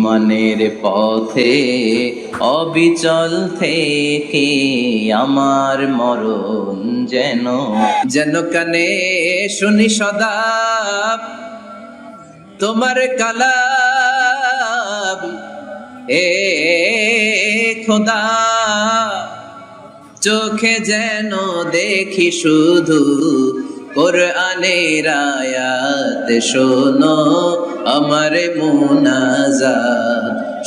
ইমানের পথে অবিচল থেকে আমার মরণ যেন যেন কানে শুনি সদা। তোমার কালাম এ খোদা, চোখে যেন দেখি শুধু কোরআনের আয়াত শোনো। আমার মুনাজা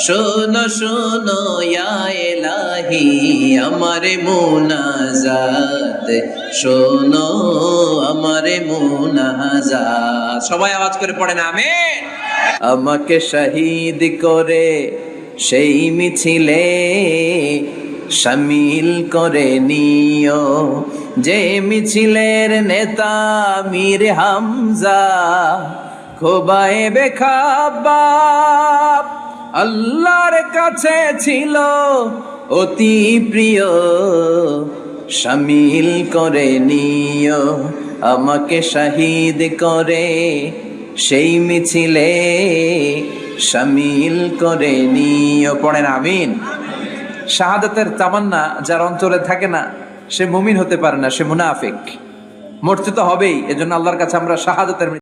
শোনো শোনো এলাহি আমার মুনাজাত। শোনো আমার মুনাজাত। সবাই আওয়াজ করে পড়ে না আমি আমাকে শহীদ করে সেই মিছিলে শামিল করে নিও। যে মিছিলের নেতা মীর হামজা খোবায়ে বেখাবাব আল্লাহর কাছে ছিল অতি প্রিয়। শামিল করে নিও, আমাকে শহীদ করে। সেই মিছিলে শামিল করে নিও। পড়েন আমিন। শাহাদাতের তামান্না যার অন্তরে থাকে না, সে মুমিন হতে পারে না, সে মুনাফিক। মরতে তো হবেই, এজন্য আল্লাহর কাছে আমরা শাহাদাতের